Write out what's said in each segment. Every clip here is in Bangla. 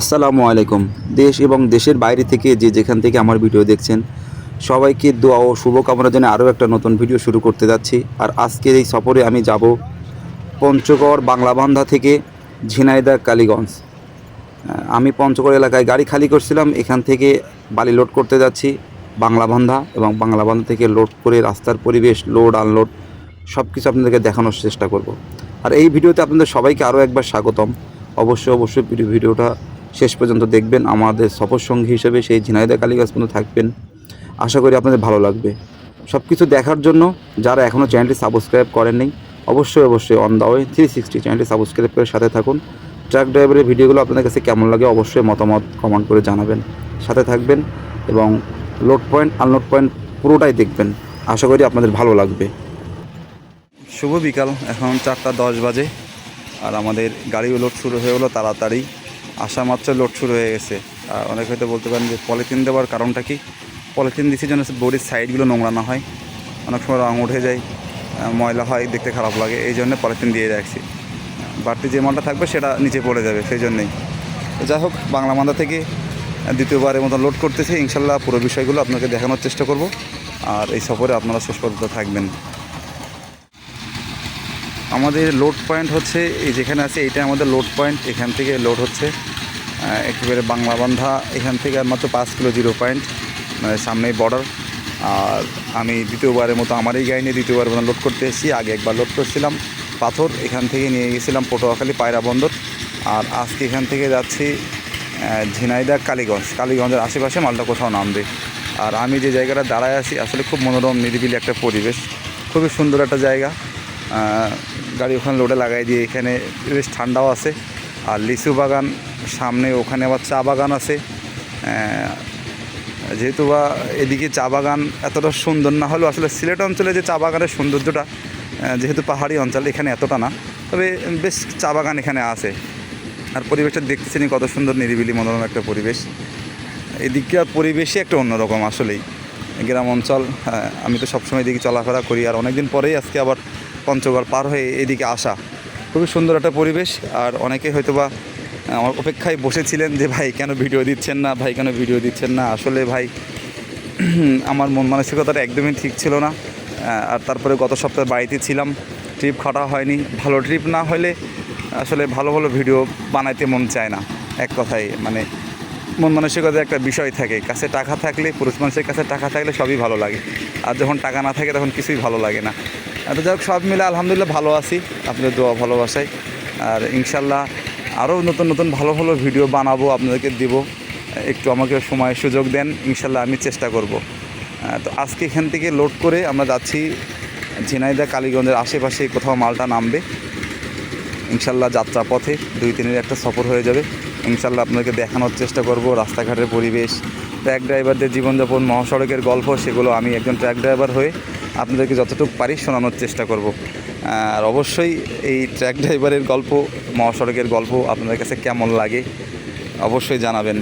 আসসালামু আলাইকুম। দেশ এবং দেশের বাইরে থেকে যে যেখান থেকে আমার ভিডিও দেখছেন, সবাইকে দোয়া ও শুভকামনার জন্য আরও একটা নতুন ভিডিও শুরু করতে যাচ্ছি। আর আজকের এই সফরে আমি যাব পঞ্চগড় বাংলাবান্ধা থেকে ঝিনাইদা কালীগঞ্জ। আমি পঞ্চগড় এলাকায় গাড়ি খালি করছিলাম, এখান থেকে বালি লোড করতে যাচ্ছি বাংলাবান্ধা এবং বাংলাবান্ধা থেকে লোড করে রাস্তার পরিবেশ লোড আনলোড সব কিছু আপনাদেরকে দেখানোর চেষ্টা করব। আর এই ভিডিওতে আপনাদের সবাইকে আরও একবার স্বাগতম। অবশ্যই অবশ্যই ভিডিও- ভিডিওটা শেষ পর্যন্ত দেখবেন আমাদের সফর সঙ্গী হিসেবে সেই ঝিনাইদা কালীগাছ পর্যন্ত থাকবেন। আশা করি আপনাদের ভালো লাগবে। সব কিছু দেখার জন্য যারা এখনও চ্যানেলটি সাবস্ক্রাইব করেননি, অবশ্যই অবশ্যই on the way three sixty চ্যানেলটি সাবস্ক্রাইব করে সাথে থাকুন। ট্রাক ড্রাইভারের ভিডিওগুলো আপনাদের কাছে কেমন লাগে অবশ্যই মতামত কমেন্ট করে জানাবেন। সাথে থাকবেন এবং লোড পয়েন্ট আনলোড পয়েন্ট পুরোটাই দেখবেন। আশা করি আপনাদের ভালো লাগবে। শুভ বিকাল, এখন চারটা দশ বাজে, আর আমাদের গাড়িও লোড শুরু হয়ে গেলো তাড়াতাড়ি। আসা মাত্র লোড শুরু হয়ে গেছে। আর অনেক হয়তো বলতে পারেন যে পলিথিন দেওয়ার কারণটা কি? পলিথিন দিচ্ছি যেন বডির সাইডগুলো নোংরা না হয়। অনেক সময় রঙ উঠে যায় ময়লা হয়, দেখতে খারাপ লাগে, এই জন্য পলিথিন দিয়ে রাখছি। বাড়তি যে মালটা থাকবে সেটা নিচে পড়ে যাবে, সেই জন্যেই। যাই হোক, বাংলা মান্দা থেকে দ্বিতীয়বারের মতো লোড করতেছি। ইনশাল্লাহ পুরো বিষয়গুলো আপনাকে দেখানোর চেষ্টা করব। আর এই সফরে আপনারা শেষ পর্যন্ত থাকবেন। আমাদের লোড পয়েন্ট হচ্ছে, এই যেখানে আছে, এইটা আমাদের লোড পয়েন্ট এখান থেকে লোড হচ্ছে একেবারে বাংলা বান্ধা, এখান থেকে মাত্র পাঁচ কিলো জিরো পয়েন্ট মানে সামনেই বর্ডার আর আমি দ্বিতীয়বারের মতো আমার এই গাড়ি নিয়ে দ্বিতীয়বার মতো লোড করতে এসেছি, আগে একবার লোড করছিলাম পাথর, এখান থেকে নিয়ে গেছিলাম পটুয়াখালী পায়রা বন্দর। আর আজকে এখান থেকে যাচ্ছি ঝিনাইদা কালীগঞ্জ, কালীগঞ্জের আশেপাশে মালটা কোথাও নামবে। আর আমি যে জায়গাটা দাঁড়ায় আছি, আসলে খুব মনোরম, নিরিবিলি একটা পরিবেশ। খুবই সুন্দর একটা জায়গা। গাড়ি ওখানে লোডে লাগাই দিয়ে এখানে বেশ ঠান্ডাও আছে। আর লিচু বাগান সামনে ওখানে আবার চা বাগান আছে। যেহেতু বা এদিকে চা বাগান এতটা সুন্দর না হলেও আসলে সিলেট অঞ্চলে যে চা বাগানের সৌন্দর্যটা যেহেতু পাহাড়ি অঞ্চল, এখানে এতটা না। তবে বেশ চা বাগান এখানে আছে। আর পরিবেশটা দেখতেছেনি কত সুন্দর নিরিবিলি মনোরম একটা পরিবেশ। এদিককার পরিবেশই একটা অন্যরকম আসলেই। গ্রাম অঞ্চল আমি তো সবসময় এদিকে চলাফেরা করি, আর অনেকদিন পরেই আজকে আবার পঞ্চগড় পার হয়ে এদিকে আসা। খুবই সুন্দর একটা পরিবেশ, আর অনেকে হয়তো বা আমার অপেক্ষায় বসেছিলেন যে, ভাই, কেন ভিডিও দিচ্ছেন না? ভাই, কেন ভিডিও দিচ্ছেন না? আসলে, ভাই, আমার মন মানসিকতাটা একদমই ঠিক ছিল না। আর তারপরে গত সপ্তাহে বাড়িতে ছিলাম। ট্রিপ খাটা হয়নি। ভালো ট্রিপ না হলে আসলে ভালো ভালো ভিডিও বানাইতে মন চায় না। এক কথায় মানে মন মানসিকতার একটা বিষয় থাকে। কাছে টাকা থাকলে, পুরুষ মানুষের কাছে টাকা থাকলে সবই ভালো লাগে। আর যখন টাকা না থাকে, তখন কিছুই ভালো লাগে না। তো যাই সব মিলে আলহামদুলিল্লাহ ভালো আছি। আপনাদের দোয়া ভালোবাসায়। আর ইনশাল্লাহ আরও নতুন নতুন ভালো ভালো ভিডিও বানাবো, আপনাদেরকে দিব। একটু আমাকে সময় সুযোগ দেন, ইনশাল্লাহ আমি চেষ্টা করব। তো আজকে এখান থেকে লোড করে আমরা যাচ্ছি ঝিনাইদা কালীগঞ্জের আশেপাশে কোথাও মালটা নামবে। ইনশাল্লাহ যাত্রা পথে দুই তিনের একটা সফর হয়ে যাবে। ইনশাল্লাহ আপনাদেরকে দেখানোর চেষ্টা করব রাস্তাঘাটের পরিবেশ ট্র্যাক ড্রাইভারদের জীবনযাপন, মহাসড়কের গল্প, সেগুলো আমি একজন ট্র্যাক ড্রাইভার হয়ে আপনাদেরকে যতটুকু পারি শোনানোর চেষ্টা করব। আর অবশ্যই এই ট্র্যাক ড্রাইভারের গল্প, মহাসড়কের গল্প আপনাদের কাছে কেমন লাগে অবশ্যই জানাবেন।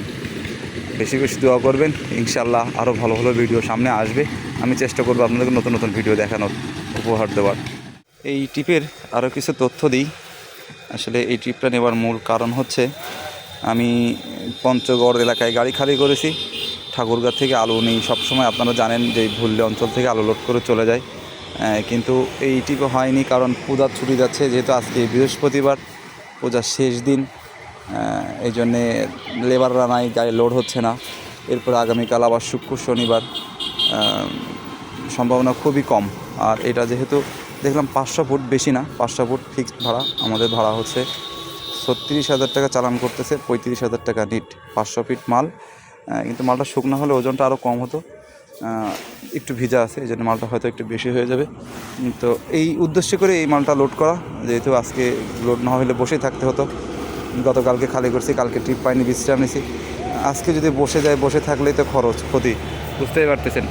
বেশি বেশি দোয়া করবেন ইনশাল্লাহ আরও ভালো ভালো ভিডিও সামনে আসবে। আমি চেষ্টা করব আপনাদেরকে নতুন নতুন ভিডিও দেখানোর উপহার দেওয়ার। এই ট্রিপের আরও কিছু তথ্য দিই। আসলে এই ট্রিপটা নেওয়ার মূল কারণ হচ্ছে আমি পঞ্চগড় এলাকায় গাড়ি খালি করেছি। ঠাকুরগাঁ থেকে আলু নেই। সবসময় আপনারা জানেন যে ভুল্লে অঞ্চল থেকে আলু লোড করে চলে যায়। কিন্তু এই ট্রিপে হয়নি কারণ পূজার ছুটি যাচ্ছে, যেহেতু আজকে বৃহস্পতিবার, পূজার শেষ দিন। এই জন্যে লেবাররা নাই গাড়ি লোড হচ্ছে না। এরপর আগামীকাল আবার শুক্র, শনিবার। সম্ভাবনা খুবই কম। আর এটা যেহেতু দেখলাম পাঁচশো ফুট বেশি না, পাঁচশো ফুট ফিক্সড ভাড়া, আমাদের ভাড়া হচ্ছে ছত্রিশ হাজার টাকা চালান করতেছে, পঁয়ত্রিশ হাজার টাকা নিট পাঁচশো ফিট মাল। কিন্তু মালটা শুকনো হলে ওজনটা আরও কম হতো। একটু ভিজা আছে, এই জন্য মালটা হয়তো একটু বেশি হয়ে যাবে। তো এই উদ্দেশ্যে করে এই মালটা লোড করা, যেহেতু আজকে লোড না হলে বসেই থাকতে হতো। গতকালকে খালি করছি, কালকে ট্রিপ পাইনি, বিশ্রাম নিছি। আজকে যদি বসে যায়, বসে থাকলেই তো খরচ, ক্ষতি। বুঝতেই পারতেছেন।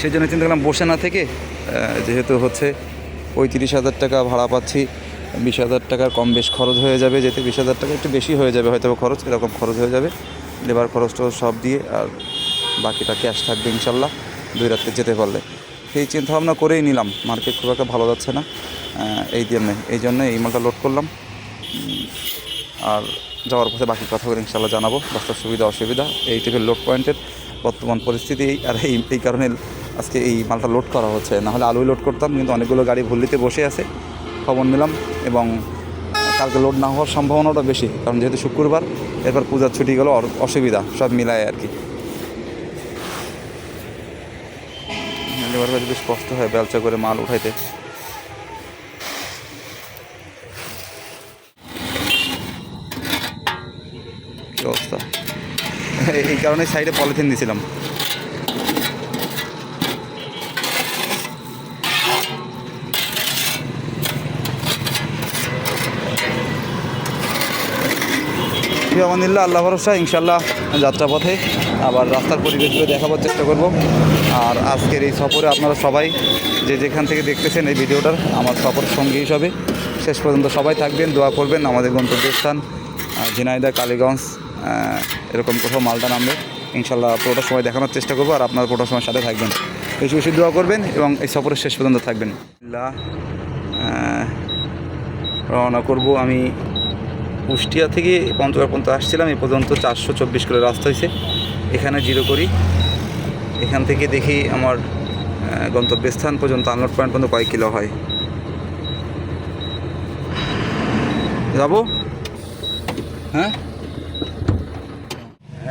সেই জন্য চিন্তা করলাম বসে না থেকে যেহেতু হচ্ছে পঁয়ত্রিশ হাজার টাকা ভাড়া পাচ্ছি, বিশ হাজার টাকার কম বেশ খরচ হয়ে যাবে। যেতে বিশ হাজার টাকা একটু বেশি হয়ে যাবে, হয়তো খরচ, এরকম খরচ হয়ে যাবে। লেবার খরচ টরচ সব দিয়ে আর বাকিটা ক্যাশ থাকবে ইনশাল্লাহ দুই রাত্রে যেতে পারলে। সেই চিন্তা ভাবনা করেই নিলাম মার্কেট খুব একটা ভালো যাচ্ছে না। এই জন্যে এই জন্য এই মালটা লোড করলাম। আর যাওয়ার পথে বাকি কথাগুলো ইনশাল্লাহ জানাব। রাস্তার সুবিধা, অসুবিধা, এই টাইপের লোড পয়েন্টের বর্তমান পরিস্থিতি আর এই এই কারণে আজকে এই মালটা লোড করা হচ্ছে। নাহলে আলুই লোড করতাম, কিন্তু অনেকগুলো গাড়ি ভুল্লিতে বসে আছে। খবর নিলাম এবং কালকে লোড না হওয়ার সম্ভাবনাটা বেশি, কারণ যেহেতু শুক্রবার, এরপর পূজার ছুটি গেলো অসুবিধা, সব মিলায় আর কি। ভাই বেশ কষ্ট হয় ব্যবসা করে মাল উঠাইতে। অবস্থা? এই কারণে সাইডে পলিথিন দিয়েছিলাম ফিয়ামানিল্লাহ আল্লাহ ভরসা ইনশাল্লাহ যাত্রাপথে আবার রাস্তার পরিবেশগুলো দেখাবার চেষ্টা করব। আর আজকের এই সফরে আপনারা সবাই যে যেখান থেকে দেখতেছেন এই ভিডিওটার আমার সফর সঙ্গী হিসাবে শেষ পর্যন্ত সবাই থাকবেন দোয়া করবেন। আমাদের গন্তব্যস্থান আহ, ঝিনাইদহ কালীগঞ্জ এরকম কোথাও মালটা নামবে ইনশাল্লাহ পুরোটা সময় দেখানোর চেষ্টা করব আর আপনার পুরোটা সময় সাথে থাকবেন। বেশি বেশি দোয়া করবেন এবং এই সফরের শেষ পর্যন্ত থাকবেন। রওনা করব আমি কুষ্টিয়া থেকে পঞ্চগড় পর্যন্ত আসছিলাম এই পর্যন্ত চারশো চব্বিশ কিলো রাস্তা হয়েছে। এখানে জিরো করি। এখান থেকে দেখি আমার গন্তব্যস্থান পর্যন্ত আনলোড পয়েন্ট পর্যন্ত কয় কিলো হয়। যাব? হ্যাঁ?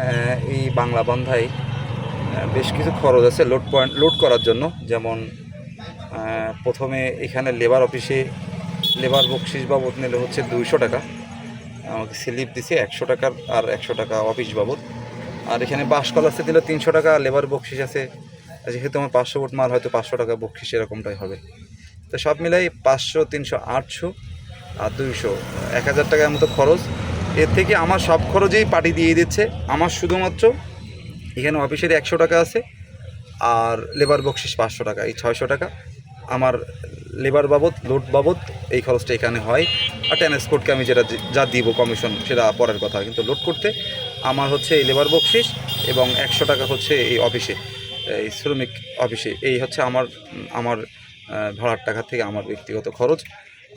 আহ, এই বাংলা বন্ধায় বেশ কিছু খরচ আছে লোড পয়েন্ট লোড করার জন্য। যেমন প্রথমে এখানে লেবার অফিসে লেবার বকশিস বাবদ নিলে হচ্ছে দুইশো টাকা। আমাকে স্লিপ দিছে একশো টাকার আর একশো টাকা অফিস বাবদ। আর এখানে বাস কলাসে দিলে তিনশো টাকা, লেবার বকশিস আছে। যেহেতু আমার পাঁচশো ফুট মাল, হয়তো পাঁচশো টাকা বকশিস এরকমটাই হবে। তো সব মিলাই পাঁচশো, তিনশো, আটশো আর দুইশো, এক হাজার টাকার মতো খরচ। এর থেকে আমার সব খরচেই পার্টি দিয়ে দিচ্ছে। আমার শুধুমাত্র এখানে অফিসের একশো টাকা আছে আর লেবার বকশিস পাঁচশো টাকা, এই ছয়শো টাকা। আমার লেবার বাবদ লোড বাবদ, এই খরচটা এখানে হয়। আর ট্রান্সপোর্টকে আমি যেটা যা দিব কমিশন সেটা পরের কথা। কিন্তু লোড করতে আমার হচ্ছে এই লেবার বকশিস এবং একশো টাকা হচ্ছে এই অফিসে, এই শ্রমিক অফিসে। এই হচ্ছে আমার আমার ভাড়ার টাকা থেকে আমার ব্যক্তিগত খরচ।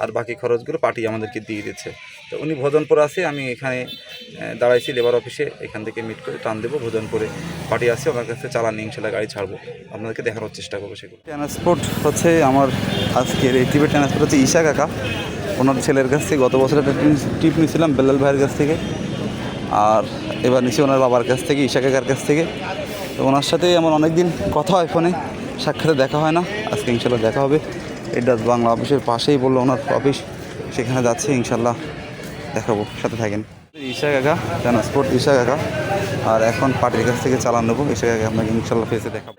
আর বাকি খরচগুলো পার্টি আমাদেরকে দিয়ে দিচ্ছে। তো উনি ভোজনপুর আছে আমি এখানে দাঁড়াইছি লেবার অফিসে এখান থেকে মিট করে টান দেবো, ভোজনপুরে পার্টি আছে, ওনার কাছে চালান ইনশাল্লাহ গাড়ি ছাড়বো। আপনাদেরকে দেখানোর চেষ্টা করব সেগুলো। ট্রান্সপোর্ট হচ্ছে আমার আজকের, এই টিপের ট্রান্সপোর্ট হচ্ছে ঈশা কাকা। ওনার ছেলের কাছ থেকে গত বছর একটা টিপ নিয়েছিলাম, বেল্লাল ভাইয়ের কাছ থেকে। আর এবার নিছি ওনার বাবার কাছ থেকে, ঈশা কাকার কাছ থেকে। তো ওনার সাথে আমার অনেক দিন কথা হয় ফোনে, সাক্ষাতে দেখা হয় না। আজকে ইনশাল্লাহ দেখা হবে। এটা বাংলা অফিসের পাশেই বলল ওনার অফিস সেখানে যাচ্ছে ইনশাল্লাহ দেখাবো সাথে থাকেন। ঈশা কাকা ট্রান্সপোর্ট ঈশা কাকা। আর এখন পার্টির কাছ থেকে চালান নেব ঈশা কাকা আপনাকে ইনশাল্লাহ ফেসে দেখাবো।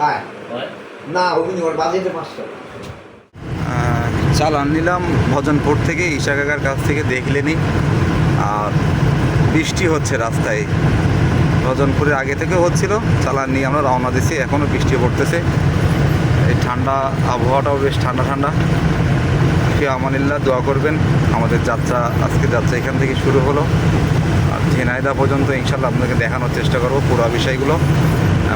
হ্যাঁ। চালান নিলাম ভজনপুর থেকে। ঈশা কাকার কাছ থেকে দেখলেনি আর বৃষ্টি হচ্ছে রাস্তায়। ভজনপুরে আগে থেকে হচ্ছিল। চালান নিয়ে আমরা রওনা দিছি। এখনও বৃষ্টি পড়তেছে। এই ঠান্ডা আবহাওয়াটাও বেশ ঠান্ডা ঠান্ডা। কে আমানিল্লাহ দোয়া করবেন। আমাদের যাত্রা, আজকে যাত্রা এখান থেকে শুরু হলো। আর ঝিনাইদা পর্যন্ত ইনশাল্লাহ আপনাকে দেখানোর চেষ্টা করব পুরো বিষয়গুলো।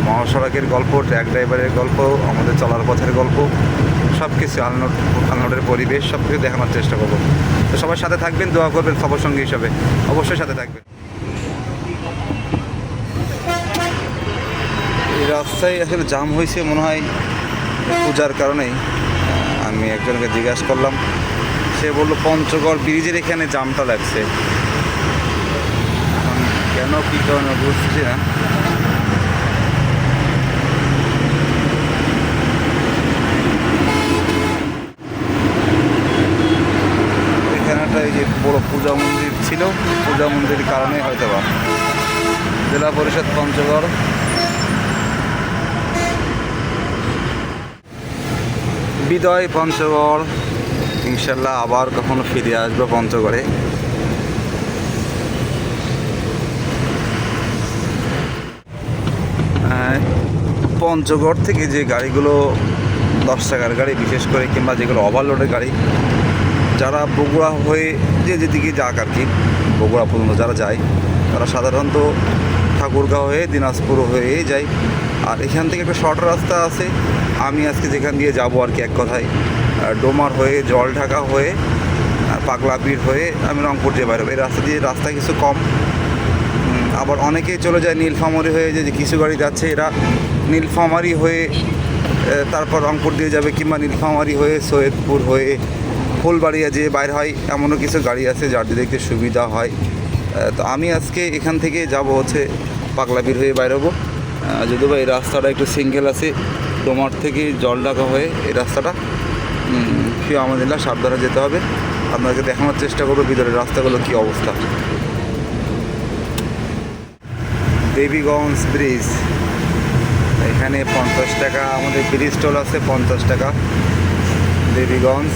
মহাসড়কের গল্প ট্র্যাক ড্রাইভারের গল্প, আমাদের চলার পথের গল্প সব কিছু আলনোট, আলনোটের পরিবেশ সব কিছু দেখানোর চেষ্টা করব। তো সবার সাথে থাকবেন, দোয়া করবেন খবর সঙ্গী হিসাবে। অবশ্যই সাথে থাকবেন। এই রাস্তায় আসলে জাম হয়েছে মনে হয়, পূজার কারণেই। আমি একজনকে জিজ্ঞাসা করলাম। সে বলল, পঞ্চগড় ব্রিজের এখানে জামটা লাগছে। কেন, কী কারণে, বুঝছি না। এই যে বড় পূজা মন্দির ছিল, পূজা মন্দিরের কারণে হয়তো বা জেলা পরিষদ পঞ্চগড়। বিদয় পঞ্চগড়। ইনশাল্লাহ আবার কখনো ফিরে আসব পঞ্চগড়ে। পঞ্চগড় থেকে যে গাড়িগুলো দশ টাকার গাড়ি, বিশেষ করে কিংবা যেগুলো ওভারলোডের গাড়ি, যারা বগুড়া হয়ে যে যেদিকে যাক আর কি, বগুড়া পর্যন্ত যারা যায়, তারা সাধারণত ঠাকুরগাঁও হয়ে, দিনাজপুর হয়ে যায়। আর এখান থেকে একটা শর্ট রাস্তা আছে আমি আজকে যেখান দিয়ে যাব আর কি এক কথায় ডোমার হয়ে, জল ঢাকা হয়ে পাগলা বীর হয়ে আমি রংপুর বাইরে হব। এই রাস্তা দিয়ে রাস্তা কিছু কম। আবার অনেকেই চলে যায় নীলফামারি হয়ে, যে কিছু গাড়ি যাচ্ছে, এরা নীলফামারি হয়ে তারপর রংপুর দিয়ে যাবে কিংবা নীলফামারি হয়ে, সৈয়দপুর হয়ে, ফুলবাড়িয়া যে বাইর হয়, এমনও কিছু গাড়ি আছে যার দিয়ে দেখতে সুবিধা হয়। তো আমি আজকে এখান থেকে যাব হচ্ছে পাগলাবির হয়ে বাইর হব যদিও বা এই রাস্তাটা একটু সিঙ্গেল আছে ডোমার থেকে জল ঢাকা হয়ে এই রাস্তাটা ফি আমাদিল্লা সাবধানে যেতে হবে। আপনাকে দেখানোর চেষ্টা করব ভিতরের রাস্তাগুলো কী অবস্থা। দেবীগঞ্জ ব্রিজ। এখানে পঞ্চাশ টাকা, আমাদের ব্রিজ টোল আছে পঞ্চাশ টাকা। দেবীগঞ্জ।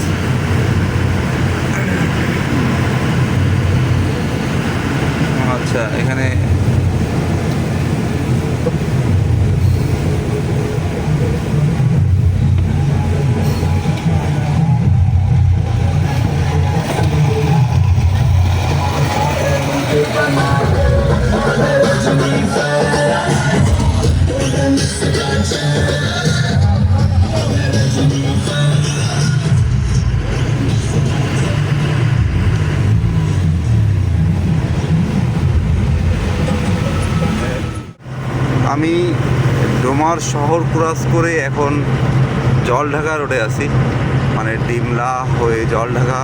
আচ্ছা এখানে ডোমার শহর ক্রস করে এখন জলঢাকা রোডে আছি। মানে ডিমলা হয়ে জলঢাকা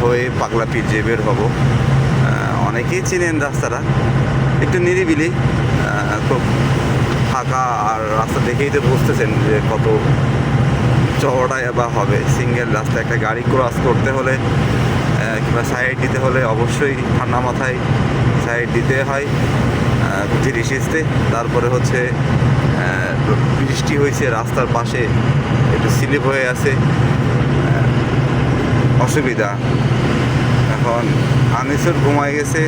হয়ে পাগলা পীর যে বের হব। অনেকেই চিনেন রাস্তাটা। একটু নিরিবিলি খুব ফাঁকা আর রাস্তা দেখেই তো বুঝতেছেন যে কত চওড়ায় বা হবে। সিঙ্গেল রাস্তা, একটা গাড়ি ক্রস করতে হলে কিংবা সাইড দিতে হলে অবশ্যই ঠান্ডা মাথায় সাইড দিতে হয় ধীরে সিস্তে তারপরে হচ্ছে বৃষ্টি হয়েছে, রাস্তার পাশে একটু স্লিপ হয়ে আছে। অসুবিধা। এখন আনিসুর ঘুমায় গেছে।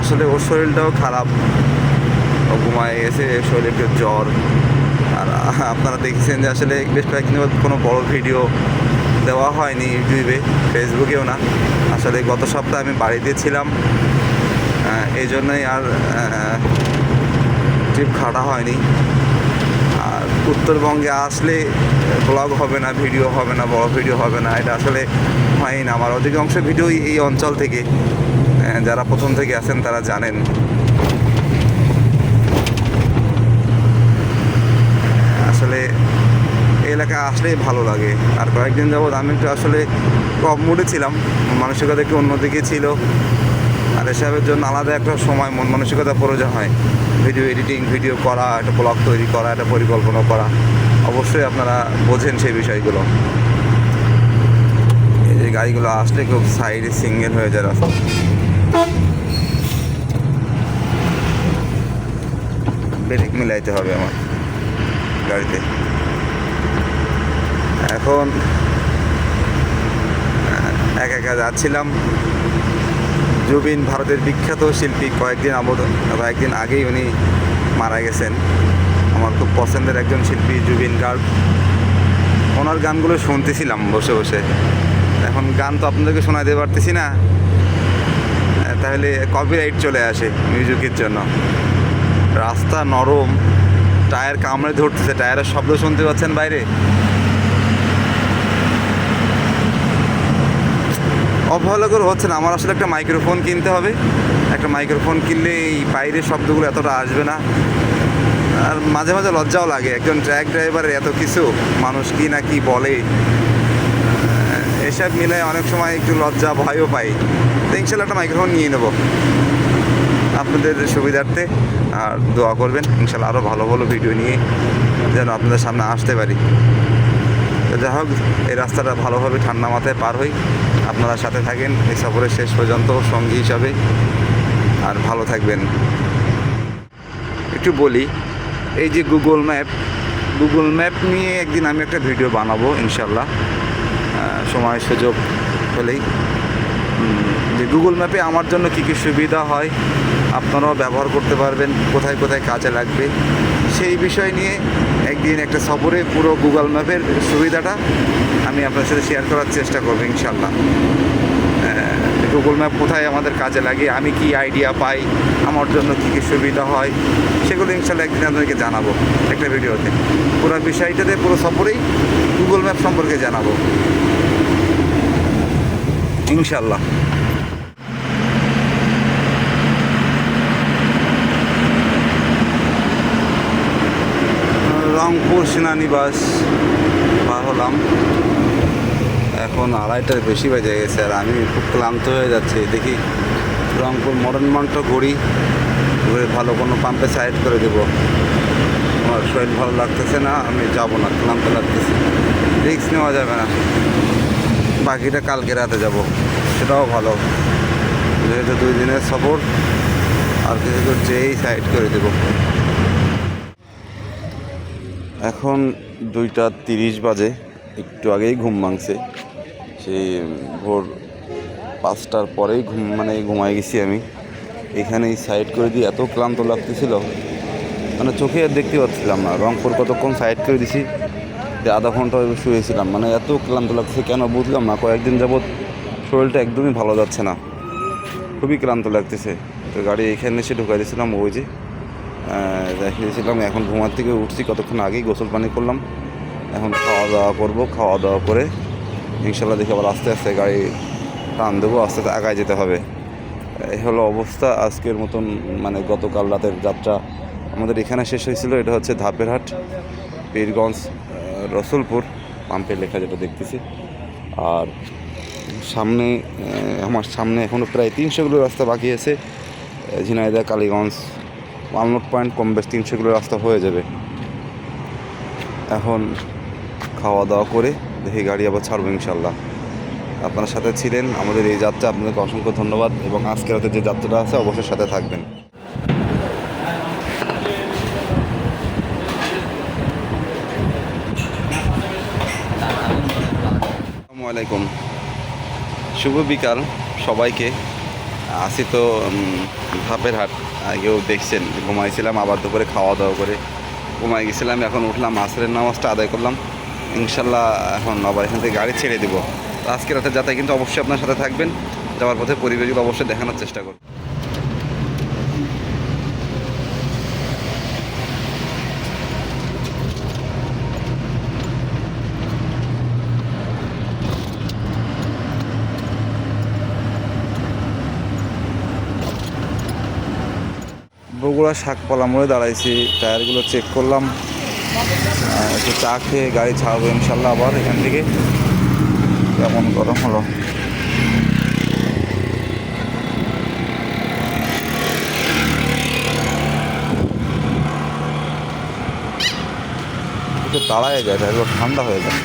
আসলে ওর শরীরটাও খারাপ। ও ঘুমায় গেছে শরীরে একটু জ্বর। আর আপনারা দেখেছেন যে আসলে বেশ কয়েকদিন কোনো বড় ভিডিও দেওয়া হয়নি ইউটিউবে, ফেসবুকেও না। আসলে গত সপ্তাহে আমি বাড়িতে ছিলাম। এই জন্যই আর ট্রিপ খাটা হয়নি। উত্তরবঙ্গে আসলে ব্লগ হবে না ভিডিও হবে না, বড় ভিডিও হবে না, এটা আসলে হয় না। আমার অধিকাংশ ভিডিওই এই অঞ্চল থেকে যারা প্রথম থেকে আছেন তারা জানেন। আসলে এলাকায় আসলেই ভালো লাগে। আর কয়েকদিন যাবৎ আমি একটু আসলে কম মুডে ছিলাম, মানসিকতা একটু অন্যদিকে ছিল। আর এসবের জন্য আলাদা একটা সময় মন মানসিকতা প্রয়োজন হয়। ভিডিও এডিটিং, ভিডিও করা, একটা ব্লগ তৈরি করা, একটা পরিকল্পনা করা। অবশ্যই আপনারা বোঝেন সেই বিষয়গুলো। এই যে গাড়িগুলো আসলে খুব সাইডে সিঙ্গেল হয়ে যায় রাস্তা। ব্রেক মিলাইতে হবে আমার গাড়িতে। এখন একা একা যাচ্ছিলাম। জুবিন ভারতের বিখ্যাত শিল্পী কয়েকদিন আবদ কয়েকদিন আগেই উনি মারা গেছেন। আমার খুব পছন্দের একজন শিল্পী জুবিন গার্গ। ওনার গানগুলো শুনতেছিলাম বসে বসে। এখন গান তো আপনাদেরকে শোনাতে পারতেছি না। তাহলে কপিরাইট চলে আসে মিউজিকের জন্য। রাস্তা নরম, টায়ার কামড়ে ধরতেছে, টায়ারের শব্দ শুনতে পাচ্ছেন বাইরে? অবহেলাকর হচ্ছে না। আমার আসলে একটা মাইক্রোফোন কিনতে হবে। একটা মাইক্রোফোন কিনলে এই বাইরের শব্দগুলো এতটা আসবে না। আর মাঝে মাঝে লজ্জাও লাগে। একজন ট্র্যাক ড্রাইভারের এত কিছু, মানুষ কি না কি বলে। এসব মিলে অনেক সময় একটু লজ্জা, ভয়ও পাই। তো ইনশাল্লাহ একটা মাইক্রোফোন নিয়ে নেব। আপনাদের সুবিধার্থে আর দোয়া করবেন। ইনশাল্লাহ আরও ভালো ভালো ভিডিও নিয়ে যেন আপনাদের সামনে আসতে পারি। যাই হোক, এই রাস্তাটা ভালোভাবে ঠান্ডা মাথায় পার হই। আপনারা সাথে থাকেন। এই সফরের শেষ পর্যন্ত সঙ্গী হিসাবে। আর ভালো থাকবেন। একটু বলি, এই যে গুগল ম্যাপ গুগল ম্যাপ নিয়ে একদিন আমি একটা ভিডিও বানাবো ইনশাল্লাহ সময় সুযোগ হলেই। যে গুগল ম্যাপে আমার জন্য কী কী সুবিধা হয়, আপনারাও ব্যবহার করতে পারবেন, কোথায় কোথায় কাজে লাগবে। সেই বিষয় নিয়ে একদিন একটা সফরে পুরো গুগল ম্যাপের সুবিধাটা আমি আপনার সাথে শেয়ার করার চেষ্টা করব ইনশাল্লাহ গুগল ম্যাপ কোথায় আমাদের কাজে লাগে, আমি কি আইডিয়া পাই, আমার জন্য কী কী সুবিধা হয়, সেগুলো ইনশাল্লাহ একদিন আপনাদেরকে জানাব একটা ভিডিওতে। পুরো বিষয়টাতে, পুরো সফরেই গুগল ম্যাপ সম্পর্কে জানাব। ইনশাল্লাহ রংপুর সেনানিবাস পার হলাম। এখন আড়াইটার বেশি বেজে গেছে আর আমি খুব ক্লান্ত হয়ে যাচ্ছি। দেখি রংপুর মডার্ন মান্ট ঘুরি, ঘুরে ভালো কোনো পাম্পে সাইড করে দেব। আমার শরীর ভালো লাগতেছে না, আমি যাব না, ক্লান্ত লাগতেছে। রিক্স নেওয়া যাবে না। বাকিটা কালকে রাতে যাব, সেটাও ভালো। যেহেতু দুই দিনের সফর, আর কিছু যেই সাইড করে দেব। এখন দুইটা তিরিশ বাজে, একটু আগেই ঘুম ভাঙছে। সেই ভোর পাঁচটার পরেই ঘুম মানে ঘুমাই গেছি আমি। এখানেই সাইড করে দিয়ে এত ক্লান্ত লাগতেছিল। মানে চোখে আর দেখতে পাচ্ছিলাম না। রংপুর কতক্ষণ সাইড করে দিছি, যে আধা ঘণ্টা শুয়েছিলাম। মানে এত ক্লান্ত লাগছে কেন বুঝলাম না। কয়েকদিন যাবৎ শরীরটা একদমই ভালো যাচ্ছে না। খুবই ক্লান্ত লাগতেছে। তো গাড়ি এখানে এসে ঢুকাই দিয়েছিলাম, ওই যে রেখে দিয়েছিলাম এখন ঘুমার থেকে উঠছি, কতক্ষণ আগেই গোসল পানি করলাম। এখন খাওয়া দাওয়া করব, খাওয়া দাওয়া করে ইনশাল্লাহ দেখে আবার আস্তে আস্তে গাড়ি টান দেবো, আস্তে আস্তে আগায় যেতে হবে। এই হলো অবস্থা আজকের মতন মানে গতকাল রাতের যাত্রা আমাদের এখানে শেষ হয়েছিল, এটা হচ্ছে ধাপেরহাট, পীরগঞ্জ রসুলপুর, পাম্পের লেখা যেটা দেখতেছি। আর সামনে আমার সামনে এখনও প্রায় তিনশো কিলো রাস্তা বাকি আছে ঝিনাইদা কালীগঞ্জ মালনোট পয়েন্ট কম বেশ তিনশো কিলো রাস্তা হয়ে যাবে। এখন খাওয়া দাওয়া করে দেখি গাড়ি আবার ছাড়বো ইনশাল্লাহ। আপনার সাথে ছিলেন, আমাদের এই যাত্রা আপনাদেরকে অসংখ্য ধন্যবাদ এবং আজকের রাতে যে যাত্রাটা আছে অবশ্যই সাথে থাকবেন। আলাইকুম। শুভ বিকাল সবাইকে। আসি তো ধাপের হাট। আগেও দেখছেন ঘুমাইছিলাম, আবার দুপুরে খাওয়া দাওয়া করে ঘুমাই গেছিলাম, এখন উঠলাম, আসরের নামাজটা আদায় করলাম। ইনশাল্লাহ এখন আবার এখান থেকে গাড়ি ছেড়ে দেবো। আজকে রাতে যাতে কিন্তু অবশ্যই আপনার সাথে থাকবেন, যাওয়ার পথে পরিবেশগুলো অবশ্যই দেখানোর চেষ্টা করুন বগুড়া শাকপালা মোড়ে দাঁড়াইছি, টায়ারগুলো চেক করলাম। একটু চা খেয়ে গাড়ি ছাড়বো ইনশাল্লাহ আবার এখান থেকে। কেমন গরম হলো? একটু দাঁড়ায় যায় টায়ারগুলো ঠান্ডা হয়ে যায়।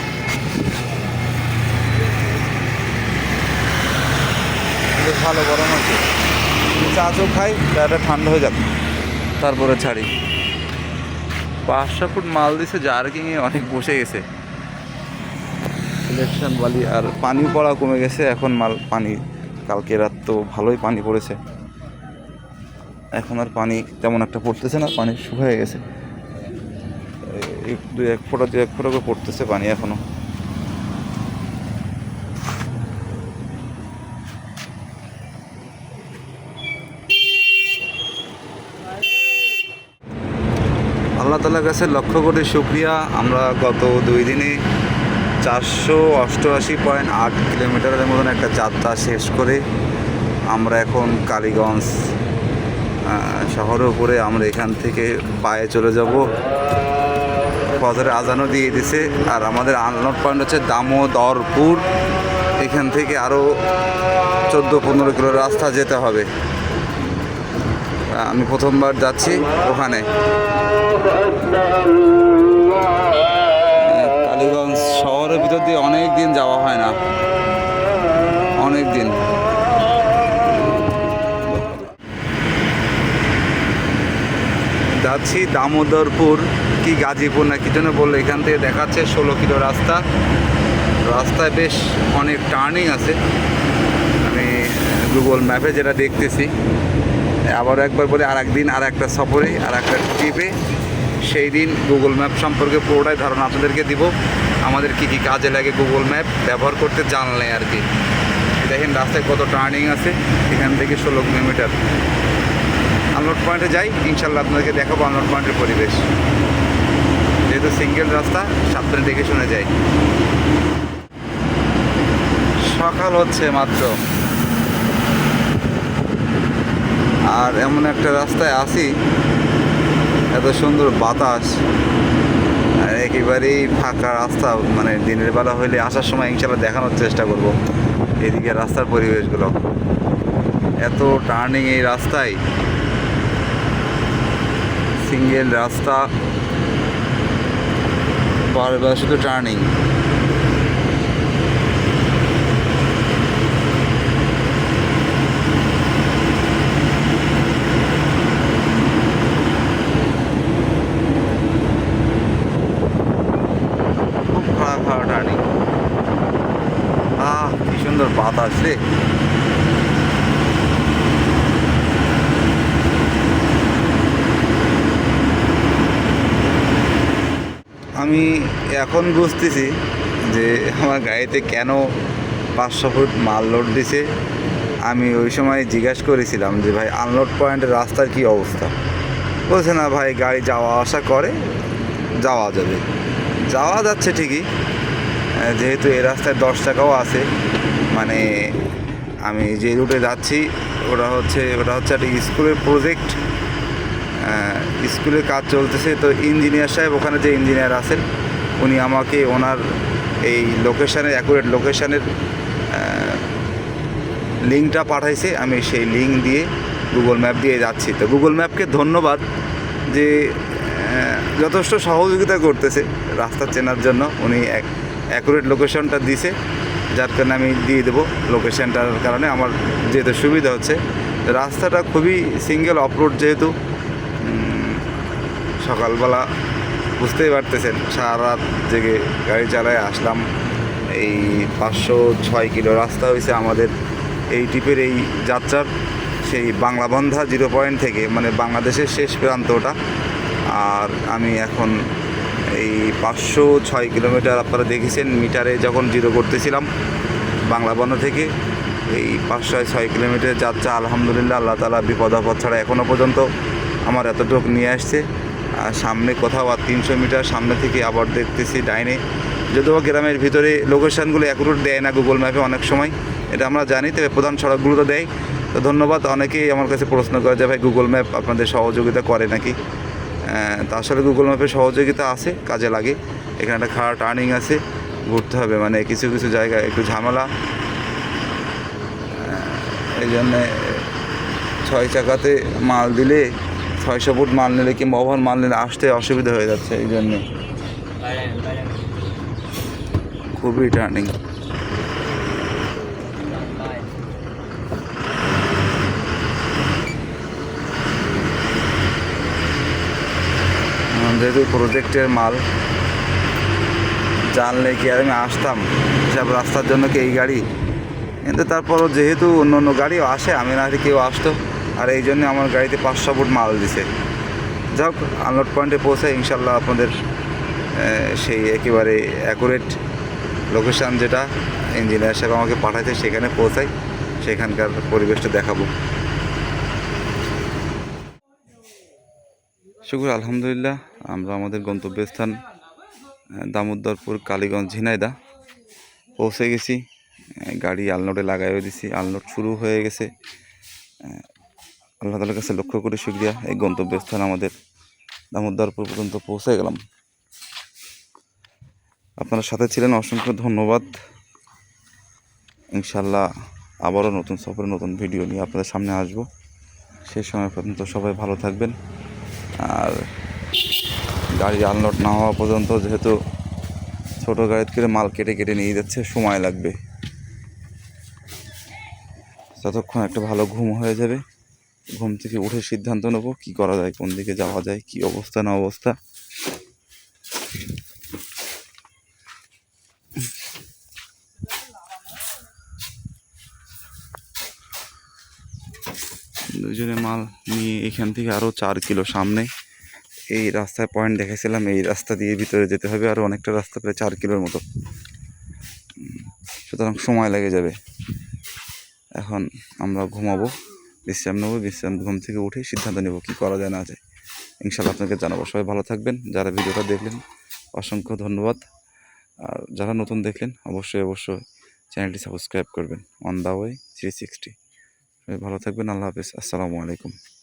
ভালো গরম আছে। চা চো খাই, টায়ারটা ঠান্ডা হয়ে যাক। তারপরে ছাড়ি। পাঁচশো ফুট মাল দিছে, জার্কিংয়ে অনেক বসে গেছে। ইলেকশন বালি আর পানি পড়া কমে গেছে, এখন মাল পানি, কালকে রাত তো ভালোই পানি পড়েছে। এখন আর পানি তেমন একটা পড়তেছে না, পানি শুকিয়ে গেছে। দুই এক ফোঁটা, দুই এক ফোঁটা করে পড়তেছে পানি এখনও। আল্লাহ তালার কাছে লক্ষ কোটি শুক্রিয়া। আমরা গত দুই দিনে চারশো অষ্টআশি পয়েন্ট আট কিলোমিটারের মতন একটা যাত্রা শেষ করে আমরা এখন কালীগঞ্জ শহরের উপরে আমরা এখান থেকে পায়ে চলে যাব। ফজরের আজানও দিয়ে দিছে। আর আমাদের আনলোড পয়েন্ট হচ্ছে দামোদরপুর। এখান থেকে আরও চোদ্দ পনেরো কিলো রাস্তা যেতে হবে। আমি প্রথমবার যাচ্ছি ওখানে। কালীগঞ্জ শহরের ভিতর দিয়ে অনেক দিন যাওয়া হয় না। অনেক দিন। যাচ্ছি দামোদরপুর কি গাজীপুর না কি যেন বলল, এখান থেকে দেখাচ্ছে ষোলো কিলো রাস্তা। রাস্তায় বেশ অনেক টার্নিং আছে। আমি গুগল ম্যাপে যেটা দেখতেছি। আবার একবার বলে আর একদিন আর একটা সফরে আর একটা ট্রিপে। সেই দিন গুগল ম্যাপ সম্পর্কে পুরোটাই ধারণা আপনাদেরকে দিব। আমাদের কী কী কাজে লাগে গুগল ম্যাপ ব্যবহার করতে জানলে আর কি। দেখেন রাস্তায় কত টার্নিং আছে, এখান থেকে ষোলো কিলোমিটার। আনলোড পয়েন্টে যাই ইনশাল্লাহ আপনাদেরকে দেখাবো আনলোড পয়েন্টের পরিবেশ। যেহেতু সিঙ্গেল রাস্তা, সাবধানে দেখে শুনে যাই। সকাল হচ্ছে মাত্র। আর এমন একটা রাস্তায় আসি, এত সুন্দর বাতাস, আর একেবারেই ফাঁকা রাস্তা মানে দিনের বেলা হইলে আসার সময় ইনশাল্লাহ দেখানোর চেষ্টা করব এদিকে রাস্তার পরিবেশগুলো। এত টার্নিং এই রাস্তায় সিঙ্গেল রাস্তা, বারবার শুধু টার্নিং খুব খারাপ খারাপ টার্নিং আহ কি সুন্দর বাতাস রে আমি এখন বুঝতেছি যে আমার গাড়িতে কেন পাঁচশো ফুট মাল লোড দিছে। আমি ওই সময় জিজ্ঞাসা করেছিলাম যে, ভাই আনলোড পয়েন্টের রাস্তার কি অবস্থা? বলছে, না ভাই, গাড়ি যাওয়া আসা করে, যাওয়া যাবে। যাওয়া যাচ্ছে ঠিকই যেহেতু এই রাস্তায় দশ টাকাও আছে মানে আমি যে রুটে যাচ্ছি, ওটা হচ্ছে ওটা হচ্ছে একটা স্কুলের প্রজেক্ট স্কুলের কাজ চলতেছে। তো ইঞ্জিনিয়ার সাহেব, ওখানে যে ইঞ্জিনিয়ার আছেন, উনি আমাকে ওনার এই লোকেশানের অ্যাকুরেট লোকেশানের লিঙ্কটা পাঠাইছে। আমি সেই লিঙ্ক দিয়ে গুগল ম্যাপ দিয়ে যাচ্ছি। তো গুগল ম্যাপকে ধন্যবাদ যে যথেষ্ট সহযোগিতা করতেছে রাস্তা চেনার জন্য। উনি অ্যাকুরেট লোকেশনটা দিছে। যার কারণে আমি দিয়ে দেবো লোকেশনটার কারণে। আমার যেহেতু সুবিধা হচ্ছে, রাস্তাটা খুবই সিঙ্গেল অফরোড যেহেতু সকালবেলা বুঝতেই পারতেছেন সারা রাত জেগে গাড়ি চালায় আসলাম। এই পাঁচশো ছয় কিলো রাস্তা হয়েছে আমাদের। এই ট্রিপের এই যাত্রার সেই বাংলাবন্ধা জিরো পয়েন্ট থেকে মানে বাংলাদেশের শেষ প্রান্ত ওটা আর আমি এখন এই পাঁচশো ছয় কিলোমিটার আপনারা দেখেছেন মিটারে যখন জিরো করতেছিলাম বাংলাবন্ধ থেকে, এই পাঁচশো ছয় কিলোমিটার যাত্রা আলহামদুলিল্লাহ, আল্লাহ তালা বিপদ আপদ ছাড়া এখনও পর্যন্ত আমার এতটুকু নিয়ে আসছে। আর সামনে কোথাও আর তিনশো মিটার সামনে থেকে আবার দেখতেছি ডাইনে। যদিও গ্রামের ভিতরে লোকেশানগুলো অ্যাকুরেট দেয় না গুগল ম্যাপে অনেক সময়, এটা আমরা জানি, তবে প্রধান সড়কগুলো তো দেয়। তো ধন্যবাদ, অনেকেই আমার কাছে প্রশ্ন করে যে ভাই গুগল ম্যাপ আপনাদের সহযোগিতা করে নাকি? তা আসলে গুগল ম্যাপের সহযোগিতা আছে কাজে লাগে। এখানে একটা খারাপ টার্নিং আছে ঘুরতে হবে মানে কিছু কিছু জায়গায় একটু ঝামেলা। এই জন্যে ছয় চাকাতে মাল দিলে ছয়শো ফুট মাল নিলে কিংবা ওভার মাল নিলে আসতে অসুবিধা হয়ে যাচ্ছে এই জন্যে। খুবই টার্নিং যেহেতু প্রজেক্টের মাল জানলে কি আর আমি আসতাম? সব রাস্তার জন্য কি এই গাড়ি? কিন্তু তারপরও যেহেতু অন্য অন্য গাড়িও আসে, আমি না কেউ আসতো। আর এই জন্য আমার গাড়িতে পাঁচশো ফুট মাল দিছে। যাই হোক আনলোড পয়েন্টে পৌঁছে ইনশাল্লাহ আপনাদের সেই একেবারে অ্যাকুরেট লোকেশান যেটা ইঞ্জিনিয়ার সাহেব আমাকে পাঠাইছে, সেখানে পৌঁছাই, সেখানকার পরিবেশটা দেখাবো। শুকুর, আলহামদুলিল্লাহ। আমরা আমাদের গন্তব্যস্থান দামোদরপুর, কালীগঞ্জ ঝিনাইদা পৌঁছে গেছি গাড়ি আলনোডে লাগাইও দিছি আলনোড শুরু হয়ে গেছে। আল্লাহ তালার কাছে লক্ষ্য করে, শুক্রিয়া। এই গন্তব্যস্থান আমাদের দামোদরপুর পর্যন্ত পৌঁছে গেলাম। আপনারা সাথে ছিলেন, অসংখ্য ধন্যবাদ। ইনশাল্লাহ আবারও নতুন সফরে নতুন ভিডিও নিয়ে আপনাদের সামনে আসব। সেই সময় পর্যন্ত সবাই ভালো থাকবেন। আর গাড়ি আনলোড না হওয়া পর্যন্ত যেহেতু ছোটো গাড়িতে করে মাল কেটে কেটে নিয়ে যাচ্ছে, সময় লাগবে। ততক্ষণ একটা ভালো ঘুম হয়ে যাবে। ঘুম থেকে উঠে সিদ্ধান্ত নেব কী করা যায়, কোন দিকে যাওয়া যায়, কী অবস্থা, না অবস্থা। দুজনে মাল নিয়ে এখান থেকে আরও চার কিলো সামনে। এই রাস্তায় পয়েন্ট দেখেছিলাম, এই রাস্তা দিয়ে ভিতরে যেতে হবে আরও অনেকটা রাস্তা, প্রায় চার কিলোর মতো। সুতরাং সময় লেগে যাবে। এখন আমরা ঘুমাবো, বিশ্রাম নেব, বিশ্রাম ঘুম থেকে উঠে সিদ্ধান্ত নেব কী করা যায়, না যায়। ইনশাল্লাহ আপনাকে জানাব। সবাই ভালো থাকবেন। যারা ভিডিওটা দেখলেন, অসংখ্য ধন্যবাদ। আর যারা নতুন দেখলেন, অবশ্যই অবশ্যই চ্যানেলটি সাবস্ক্রাইব করবেন। On the way three sixty ভালো থাকবেন। আল্লাহ হাফিজ। আসসালামু আলাইকুম।